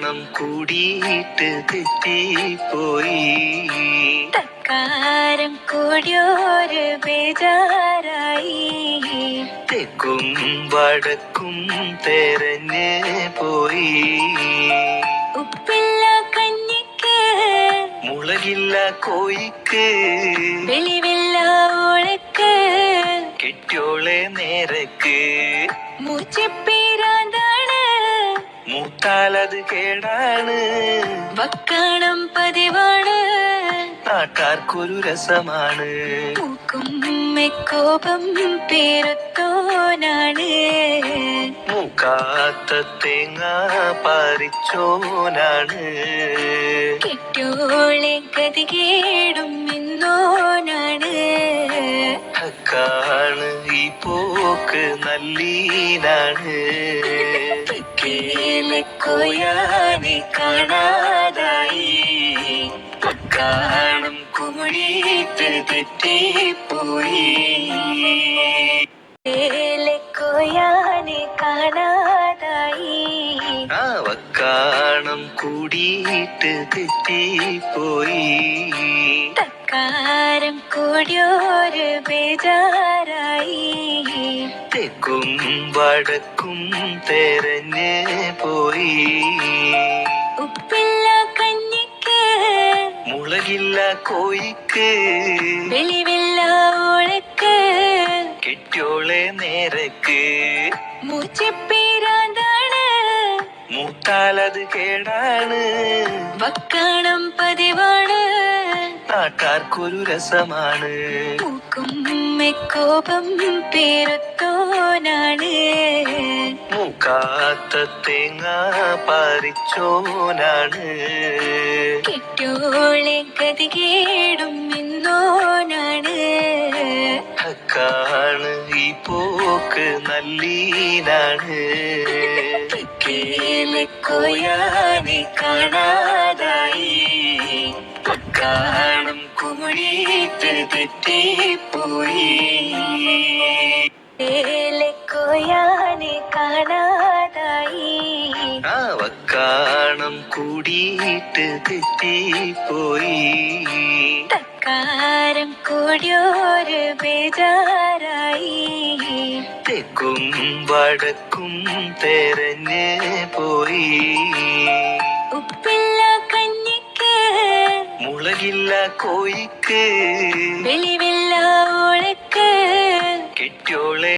കൂടിയിട്ട് തെറ്റിപ്പോയി. തക്കാരം കൂടിയോര് ബേജാറായി. തെക്കും വടക്കും തെരഞ്ഞ് പോയി. ഉപ്പില്ല കഞ്ഞിക്ക് മുളകില്ല കോയിക്ക് വെളിവില്ല ഓളക്ക്. കെട്ടിയോളെ നേരക്ക്. മൂച്ചിപ്പീരാന്താണ് മൂത്താലത് കേടാണ്. വക്കണം പതിവാണ്. നാട്ടാർക്കൊരു രസമാണ്. മൂക്കും കോപം പേരത്തോനാണ്. മൂക്കാത്ത തേങ്ങ പറിച്ചോനാണ്. കതി ഗതികേടും ഇന്നോനാണ് ഹക്കാണ് ഈ പോക്ക് നല്ലീനാണ്. കേലക്കോയാനെ കാണാതായി. കാണും കുമഴീത്ത് തെറ്റിപ്പോയി. കേലക്കോയാനെ കാണാതായി. ആവക്കാണം കൂടിയിട്ട് തെറ്റിപ്പോയി. തക്കാരം കൂടിയോര് ബേജാറായി. തെക്കും വടക്കും തെരഞ്ഞ് പോയി. ഉപ്പില്ല കഞ്ഞിക്ക് മുളകില്ല കോയിക്ക് വെളിവില്ല ഓളക്ക് കെട്ടിയോളെ നേരക്ക്. മൂച്ചപ്പീരാതാണ് മൂത്താലത് കേടാണ്. വക്കാണം പതിവാണ്. നാട്ടാർക്കൊരു രസമാണ്. കോപം കോപം പേരുത്തോനാണ് കാത്ത തേങ്ങ പറിച്ചോനാണ്. കെട്ടോളെ ഗതികേടും ഇന്നോനാണ് കാണ് ഈ പോക്ക് നല്ലീനാണ്. കേലക്കോയാനെ കാണാതായി. കാണും കുമഴീത്ത് തെറ്റിപ്പോയി. കേലക്കോയാനെ കാണാതായി. അവക്കാണം കൂടിയിട്ട് തെറ്റിപ്പോയി. തക്കാരം കൂടിയൊരു ബേജാറായി. തെക്കും വടക്കും തെരഞ്ഞ് പോയി. ഉപ്പില്ല കഞ്ഞിക്ക് മുളകില്ല കോയിക്ക് വെളിവില്ല ഓളക്ക് കെട്ടിയോളെ